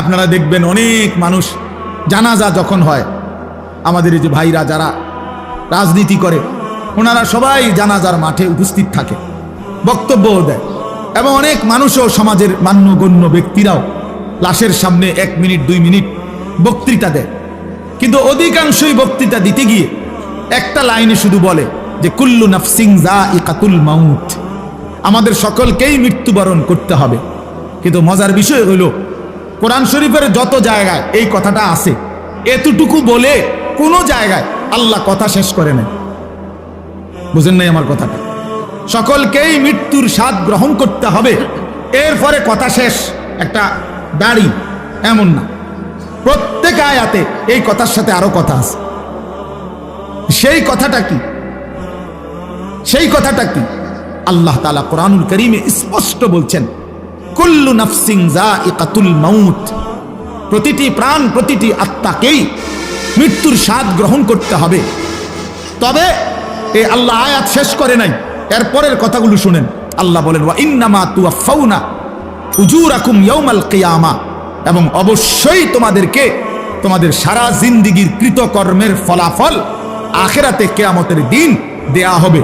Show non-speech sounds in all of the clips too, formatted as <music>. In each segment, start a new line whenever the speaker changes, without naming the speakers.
আপনারা দেখবেন অনেক মানুষ জানাজা যখন হয়, আমাদের এই যে ভাইরা যারা রাজনীতি করে, ওনারা সবাই জানাজার মাঠে উপস্থিত থাকে বক্তব্যও দেয় এবং অনেক মানুষও সমাজের মান্যগণ্য ব্যক্তিরাও লাশের সামনে এক মিনিট, দুই মিনিট বক্তৃতা দেয়। কিন্তু অধিকাংশই বক্তৃতা দিতে গিয়ে একটা লাইনে শুধু বলে যে, কুল্লু নাফসিং জা ইকাতুল মাউত। আমাদের সকলকেই মৃত্যুবরণ করতে হবে। কিন্তু মজার বিষয় হলো কোরআন শরীফের যত জায়গায় এই কথাটা আছে, এতটুকু বলে কোনো জায়গায় আল্লাহ কথা শেষ করে নেয় বুঝেন নাই আমার কথাটা? সকলকেই মৃত্যুর স্বাদ গ্রহণ করতে হবে। এরপরে কথা শেষ, একটা দাড়ি এমন না। প্রত্যেক আয়াতে এই কথার সাথে আরও কথা আছে। সেই কথাটা কি? সেই কথাটা কি? আল্লাহ তালা কোরআনুল করিমে স্পষ্ট বলছেন কুল্লু নাফসিং মাউত। প্রতিটি প্রাণ, প্রতিটি আত্মাকেই মৃত্যুর স্বাদ গ্রহণ করতে হবে। তবে এই আল্লাহ আয়াত শেষ করে নাই। এরপরের কথাগুলো শুনেন। আল্লাহ বলেন, ওয়া ইন্নামা তুয়াফাউনা উজুরাকুম ইয়াউমাল কিয়ামা। এবং অবশ্যই তোমাদেরকে তোমাদের সারা জিন্দিগির কৃতকর্মের ফলাফল আখেরাতে কেয়ামতের দিন দেয়া হবে।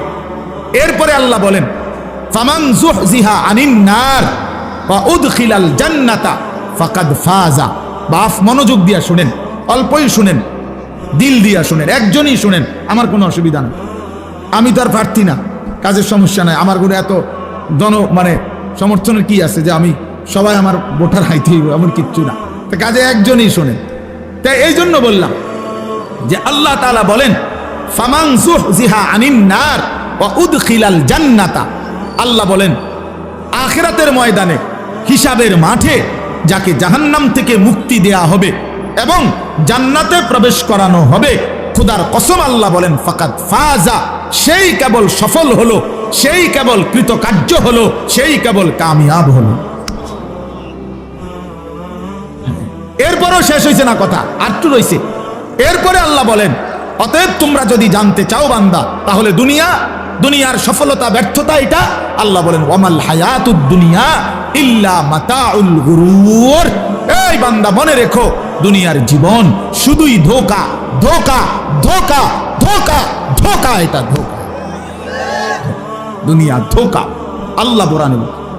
এরপরে আল্লাহ বলেন, ফামান জুহজিহা আনিন নার। ওয়া উদখিলাল জান্নাতা, ফাকাদ ফাজা। বাফ, মনোযোগ দিয়া শুনেন, অল্পই শুনেন, দিল দিয়া শুনেন, একজনই শুনেন, আমার কোনো অসুবিধা নেই। আমি তো আর প্রার্থী না, কাজের সমস্যা নাই, আমার কোনো এত জন মানে সমর্থনের কি আছে যে আমি সবাই আমার ভোটার হাইতে এমন কিচ্ছু না। তো কাজে একজনই শোনেন। তাই এই জন্য বললাম যে আল্লাহ তালা বলেন, ফামান জিহা আনিন নার ওয়া উদখিলাল জান্নাতা। আল্লাহ বলেন, আখেরাতের ময়দানে হিসাবের মাঠে যাকে জাহান্নাম থেকে মুক্তি দেয়া হবে এবং জান্নাতে প্রবেশ করানো হবে, খুদার কসম আল্লাহ বলেন ফাকাত ফাজা সেই কেবল সফল হলো, সেই কেবল কৃতকার্য হলো, সেই কেবল কামিয়াব হলো। এরপরও শেষ হয়েছে না কথা আটটু রয়েছে এরপরে আল্লাহ বলেন, অতএব তোমরা যদি জানতে চাও বান্দা, তাহলে দুনিয়া দুনিয়ার সফলতা, ব্যর্থতা এটা আল্লাহ বলেন, ওয়ামাল হায়াতুদ দুনিয়া ইল্লা মাতাউল গুরুর। এই বান্দা, মনে রেখো, দুনিয়ার জীবন শুধুই ধোকা ধোকা ধোকা ধোকা ধোকা এটা ধোকা। দুনিয়া ধোকা, আল্লাহ বোরানে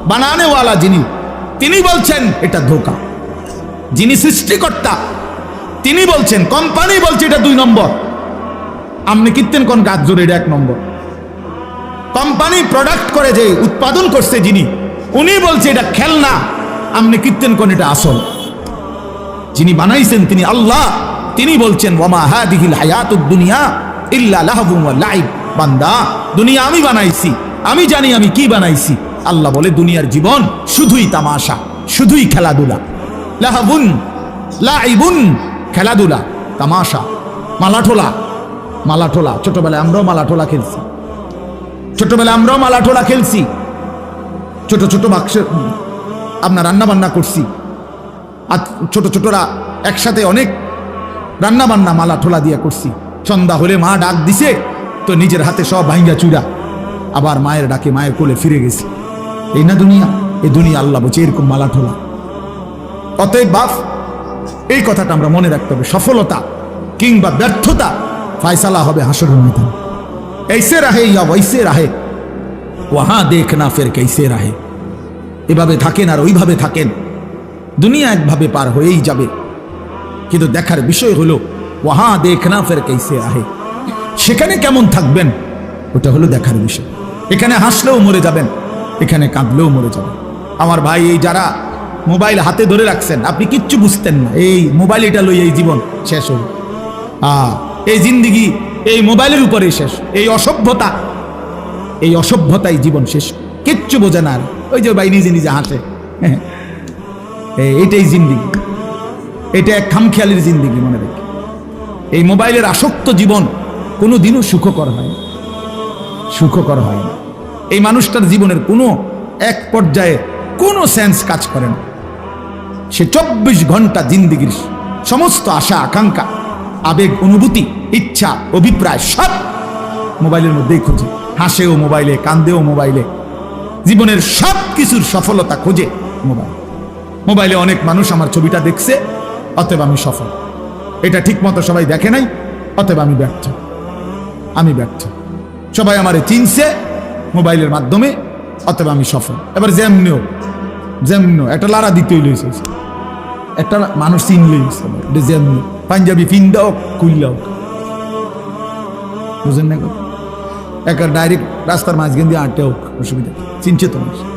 বানানেওয়ালা যিনি, তিনি বলছেন এটা ধোকা। যিনি সৃষ্টিকর্তা, তিনি বলছেন, কোম্পানি বলছে এটা দুই নম্বর। আপনি কিনতেন কোন গাছ জোরে এটা এক নম্বর। কোম্পানি প্রোডাক্ট করে যে উৎপাদন করছে যিনি, উনি বলছে, এটা খেলনা। আপনি কীর্তন কোন এটা আসল। যিনি বানাইছেন, তিনি আল্লাহ। তিনি বলছেন, ওয়ামা হাদিহিল হায়াতুদ দুনিয়া ইল্লা লাইব। বান্দা, দুনিয়া আমি বানাইছি। আমি জানি আমি কি বানাইছি। আল্লাহ বলে, দুনিয়ার জীবন শুধুই তামাশা, শুধুই খেলাধুলা। লাহাবুন লাইবুন, খেলাধুলা, তামাশা, মালাঠোলা মালাঠোলা। ছোটবেলায় আমরাও মালাঠোলা খেলছি। ছোটবেলায় আমরাও মালাঠোলা খেলছি। ছোট ছোট বাক্সে আপনার রান্না বান্না করছি। আর ছোট ছোটরা একসাথে অনেক রান্না বান্না মালা ঠোলা দিয়ে করছি। সন্ধ্যা হলে মা ডাক দিছে তো নিজের হাতে সব ভাইঙ্গা চুরা আবার মায়ের ডাকে মায়ের কোলে ফিরে গেছি। এই না দুনিয়া এই দুনিয়া আল্লাহ বলছে, এরকম মালা ঠোলা অতএব বাপ, এই কথাটা আমরা মনে রাখতে হবে। সফলতা কিংবা ব্যর্থতা ফায়সালা হবে হাসর ময়দান। ऐसे रहे या वैसे रहे वहां देखना फिर कैसे रहे এভাবে থাকেন আর ওইভাবে থাকেন দুনিয়া একভাবে পার হয়েই যাবে কিন্তু দেখার বিষয় হলো ওহা দেখনা ফের কেসে আহে সেখানে কেমন থাকবেন ওটা হলো দেখার বিষয় এখানে হাসলেও মরে যাবেন এখানে কাঁদলেও মরে যাবেন আমার ভাই এই যারা মোবাইল হাতে ধরে রাখছেন আপনি কিচ্ছু বুঝতেন না এই মোবাইল এটা লই এই জীবন শেষ হল আ এই জিন্দিগি এই মোবাইলের উপরেই শেষ। এই অসভ্যতা, এই অসভ্যতাই জীবন শেষ। কিচ্ছু বোঝে না। ওই যে ভাই নিজে নিজে হাসে। <laughs> এইটাই জিন্দিগি। এটা এক খামখেয়ালির জিন্দিগি, মনে রেখে। এই মোবাইলের আসক্ত জীবন কোনো দিনও সুখকর হয় না। সুখকর হয় না। এই মানুষটার জীবনের কোনো এক পর্যায়ে কোনো সেন্স কাজ করে না। সে চব্বিশ ঘণ্টা জিন্দিগির সমস্ত আশা, আকাঙ্ক্ষা আবেগ, অনুভূতি, ইচ্ছা, অভিপ্রায় সব মোবাইলের মধ্যেই খোঁজে। হাসেও মোবাইলে, কান্দেও মোবাইলে। জীবনের সব কিছুর সফলতা খোঁজে মোবাইল। মোবাইলে অনেক মানুষ আমার ছবিটা দেখছে, অতএব আমি সফল। এটা ঠিক মতো সবাই দেখে নাই, অতএব আমি ব্যর্থ। আমি ব্যর্থ। সবাই আমারে চিনছে মোবাইলের মাধ্যমে, অতএব আমি সফল। এবার যেমনিও যেমনিও, একটা লারা দিতেই লইছে। একটা মানুষ চিনলেই যেমনি পাঞ্জাবি ফিন্দা হোক কুইল্লা হোক বুঝেন না এক ডাইরেক্ট রাস্তার মাঝখান দিয়ে আটে হোক, অসুবিধা? চিনছে তো মানুষ